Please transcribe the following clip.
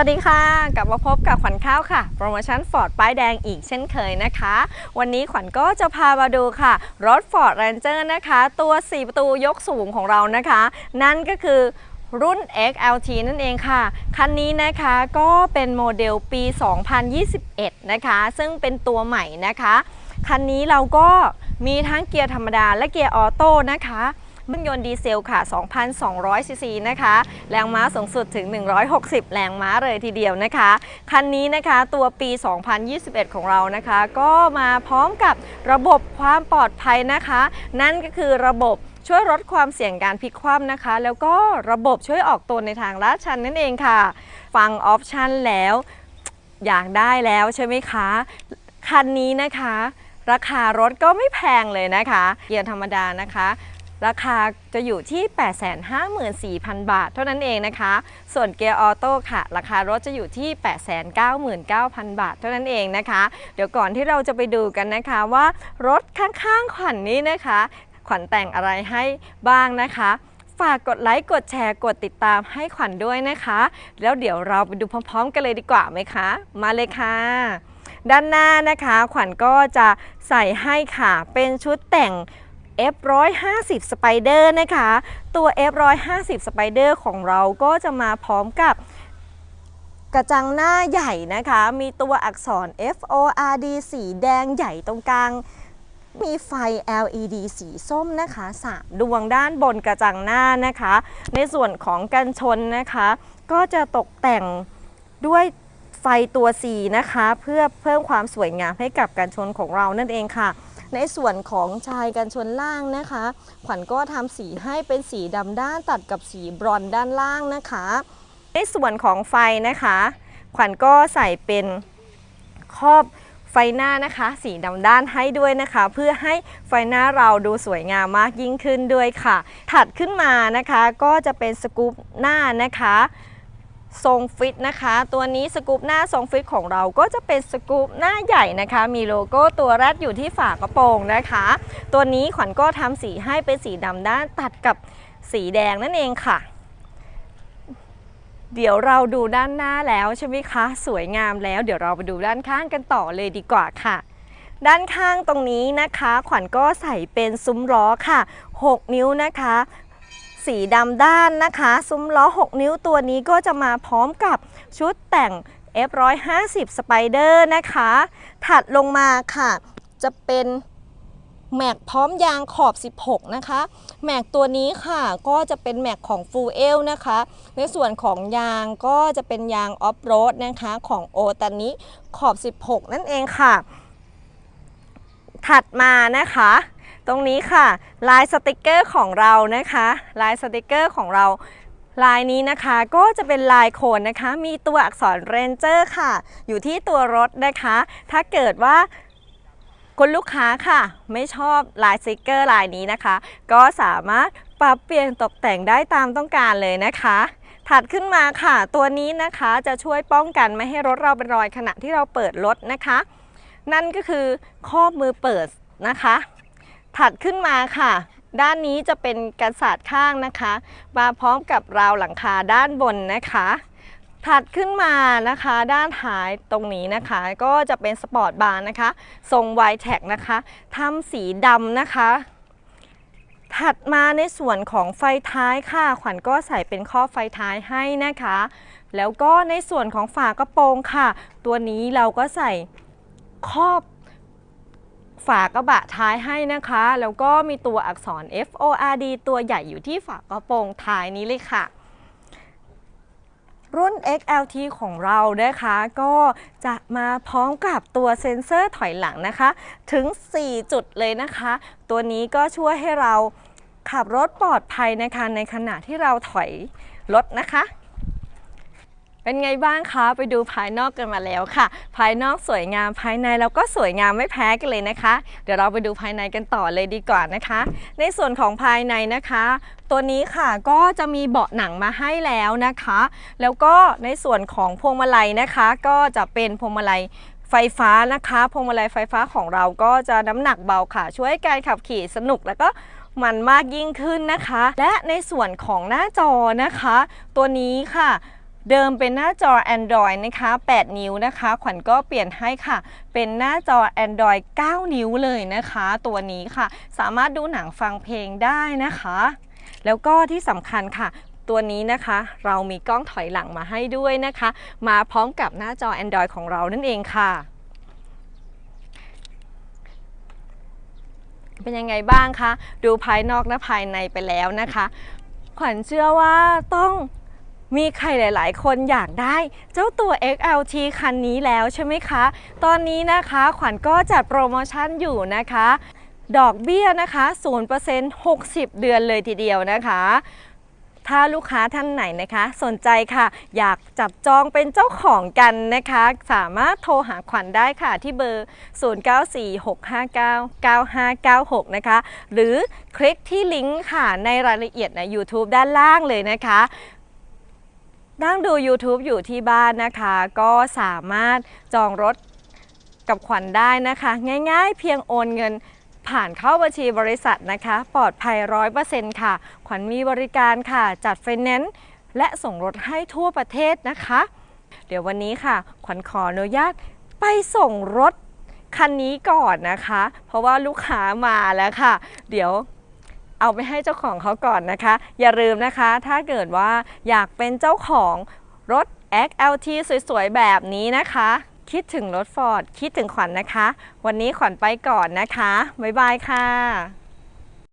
วัสดีค่ะ กลับมาพบกับขวัญข้าวค่ะ โปรโมชั่นฟอร์ดป้ายแดงอีกเช่นเคยนะคะ วันนี้ขวัญก็จะพามาดูค่ะ รถ Ford Ranger นะคะ ตัว 4 ประตูยกสูงของเรานะคะ นั่นก็คือรุ่น XLT นั่นเองค่ะ คันนี้นะคะก็เป็นโมเดลปี 2021 นะคะ ซึ่งเป็นตัวใหม่นะคะ คันนี้เราก็มีทั้งเกียร์ธรรมดาและเกียร์ออโต้นะคะ เครื่องยนต์ดีเซลค่ะ 2,200 ซีซีนะคะ แรงม้าสูงสุดถึง 160 แรงม้าเลยทีเดียวนะคะ คันนี้นะคะตัวปี 2021 ของเรานะคะ ก็มาพร้อมกับระบบความปลอดภัยนะคะ นั่นก็คือระบบช่วยลดความเสี่ยงการพลิกคว่ำนะคะ แล้วก็ระบบช่วยออกตัวในทางลาดชันนั่นเองค่ะ ฟังออปชันแล้วอยากได้แล้วใช่ไหมคะ คันนี้นะคะ ราคารถก็ไม่แพงเลยนะคะ เกียร์ธรรมดานะคะ ราคาจะอยู่ที่ 854,000 บาท เท่านั้นเองนะคะ ส่วนเกียร์ออโต้ค่ะ ราคารถจะอยู่ที่ 899,000 บาท เท่านั้นเองนะคะ เดี๋ยวก่อนที่เราจะไปดูกันนะคะว่ารถข้างๆ ขวัญนนี้นะคะ ขวัญแต่งอะไรให้บ้างนะคะฝากกดไลค์ กดแชร์ กดติดตามให้ขวัญด้วยนะคะ แล้วเดี๋ยวเราไปดูพร้อมๆ กันเลยดีกว่าไหมคะ มาเลยค่ะ ด้านหน้านะคะ ขวัญก็จะใส่ให้ค่ะ เป็นชุดแต่ง F150 Spider นะคะ ตัว F150 Spider ของเราก็จะมาพร้อมกับกระจังหน้าใหญ่นะคะ มีตัวอักษร FORD สีแดงใหญ่ตรงกลาง มีไฟ LED สีส้มนะคะ3ดวงด้านบนกระจังหน้านะคะ ในส่วนของกันชนนะคะ ก็จะตกแต่งด้วยไฟตัว C นะคะ เพื่อเพิ่มความสวยงามให้กับกันชนของเรานั่นเองค่ะ ในส่วนของชายกันชนล่างนะคะ ขวัญก็ทำสีให้เป็นสีดำด้านตัดกับสีบรอนด้านล่างนะคะ ในส่วนของไฟนะคะ ขวัญก็ใส่เป็นครอบไฟหน้านะคะ สีดำด้านให้ด้วยนะคะ เพื่อให้ไฟหน้าเราดูสวยงามมากยิ่งขึ้นด้วยค่ะ ถัดขึ้นมานะคะก็จะเป็นสกูปหน้านะคะ ทรงฟิตนะคะ ตัวนี้สกูปหน้าทรงฟิตของเราก็จะเป็นสกูปหน้าใหญ่นะคะ มีโลโก้ตัวแรดอยู่ที่ฝากระโปรงนะคะ ตัวนี้ขวัญก็ทำสีให้เป็นสีดำด้านตัดกับสีแดงนั่นเองค่ะ เดี๋ยวเราดูด้านหน้าแล้วใช่ไหมคะ สวยงามแล้ว เดี๋ยวเราไปดูด้านข้างกันต่อเลยดีกว่าค่ะด้านข้างตรงนี้นะคะ ขวัญก็ใส่เป็นซุ้มล้อค่ะ 6 นิ้วนะคะ สีดำด้านนะคะ ซุ้มล้อ 6 นิ้วตัวนี้ก็จะมาพร้อมกับชุดแต่ง F150 Spider นะคะ ถัดลงมาค่ะ จะเป็นแม็กพร้อมยางขอบ 16 นะคะ แม็กตัวนี้ค่ะก็จะเป็นแม็กของ Full L นะคะ ในส่วนของยางก็จะเป็นยางออฟโรดนะคะของโอตันนี้ขอบ 16 นั่นเองค่ะ ถัดมานะคะ ตรงนี้ค่ะ ลายสติกเกอร์ของเรานะคะ ลายสติกเกอร์ของเรา ลายนี้นะคะก็จะเป็นลายโคนนะคะ มีตัวอักษรเรนเจอร์ค่ะ อยู่ที่ตัวรถนะคะ ถ้าเกิดว่าคุณลูกค้าค่ะ ไม่ชอบลายสติกเกอร์ลายนี้นะคะ ก็สามารถปรับเปลี่ยนตกแต่งได้ตามต้องการเลยนะคะถัดขึ้นมาค่ะ ตัวนี้นะคะจะช่วยป้องกันไม่ให้รถเราเป็นรอยขณะที่เราเปิดรถนะคะ นั่นก็คือครอมือเปิดนะคะ ถัดขึ้นมาค่ะ ด้านนี้จะเป็นกันศาสตร์ข้างนะคะ มาพร้อมกับราวหลังคาด้านบนนะคะ ถัดขึ้นมานะคะ ด้านท้ายตรงนี้นะคะ ก็จะเป็นสปอร์ตบาร์นะคะ ทรงไวแท็กนะคะทำสีดำนะคะ ถัดมาในส่วนของไฟท้ายค่ะ ขวัญก็ใส่เป็นข้อไฟท้ายให้นะคะ แล้วก็ในส่วนของฝากระโปรงค่ะ ตัวนี้เราก็ใส่ครอบ ฝากระบะท้ายให้นะคะ แล้วก็มีตัวอักษร F O R D ตัวใหญ่อยู่ที่ฝากระโปรงท้ายนี้เลยค่ะ รุ่น XLT ของเรานะคะ ก็จะมาพร้อมกับตัวเซ็นเซอร์ถอยหลังนะคะ ถึง 4 จุดเลยนะคะ ตัวนี้ก็ช่วยให้เราขับรถปลอดภัยนะคะในขณะที่เราถอยรถนะคะ เป็นไงบ้างคะไปดูภายนอกกันมาแล้วค่ะ ภายนอกสวยงามภายในเราก็สวยงามไม่แพ้กันเลยนะคะ เดี๋ยวเราไปดูภายในกันต่อเลยดีกว่านะคะ ในส่วนของภายในนะคะ ตัวนี้ค่ะก็จะมีเบาะหนังมาให้แล้วนะคะ แล้วก็ในส่วนของพวงมาลัยนะคะ ก็จะเป็นพวงมาลัยไฟฟ้านะคะพวงมาลัยไฟฟ้าของเราก็จะน้ำหนักเบาค่ะ ช่วยการขับขี่สนุกแล้วก็มันมากยิ่งขึ้นนะคะ และในส่วนของหน้าจอนะคะ ตัวนี้ค่ะ เดิมเป็นหน้าจอ Android นะคะ 8 นิ้วนะคะ ขวัญก็เปลี่ยนให้ค่ะ เป็นหน้าจอ Android 9 นิ้วเลยนะคะ ตัวนี้ค่ะ สามารถดูหนังฟังเพลงได้นะคะ แล้วก็ที่สำคัญค่ะ ตัวนี้นะคะ เรามีกล้องถอยหลังมาให้ด้วยนะคะ มาพร้อมกับหน้าจอ Android ของเรานั่นเองค่ะเป็นยังไงบ้างคะ ดูภายนอกและภายในไปแล้วนะคะ ขวัญเชื่อว่าต้อง มีใครหลาย ๆ คนอยากได้เจ้าตัว XLT คันนี้แล้วใช่ไหมคะ ตอนนี้นะคะขวัญก็จัดโปรโมชั่นอยู่นะคะ ดอกเบี้ยนะคะ0% 60 เดือนเลยทีเดียวนะคะถ้าลูกค้าท่านไหนนะคะ สนใจค่ะ อยากจับจองเป็นเจ้าของกันนะคะ สามารถโทรหาขวัญได้ค่ะที่เบอร์ 0946599596 นะคะ หรือคลิกที่ลิงก์ค่ะในรายละเอียดใน YouTube ด้านล่างเลยนะคะ นั่งดู YouTube อยู่ที่บ้านนะคะ ก็สามารถจองรถกับขวัญได้นะคะ ง่ายๆ เพียงโอนเงินผ่านเข้าบัญชีบริษัทนะคะ ปลอดภัย100%ค่ะ ขวัญมีบริการค่ะ จัดไฟแนนซ์และส่งรถให้ทั่วประเทศนะคะ เดี๋ยววันนี้ค่ะ ขวัญขออนุญาตไปส่งรถคันนี้ก่อนนะคะ เพราะว่าลูกค้ามาแล้วค่ะ เดี๋ยว เอาไปให้เจ้าของเขาก่อนนะคะ อย่าลืมนะคะ ถ้าเกิดว่าอยากเป็นเจ้าของรถ XLT สวยๆ แบบนี้นะคะ คิดถึงรถฟอร์ดคิดถึงขวัญนะคะ วันนี้ขวัญไปก่อนนะคะ บ๊ายบายค่ะ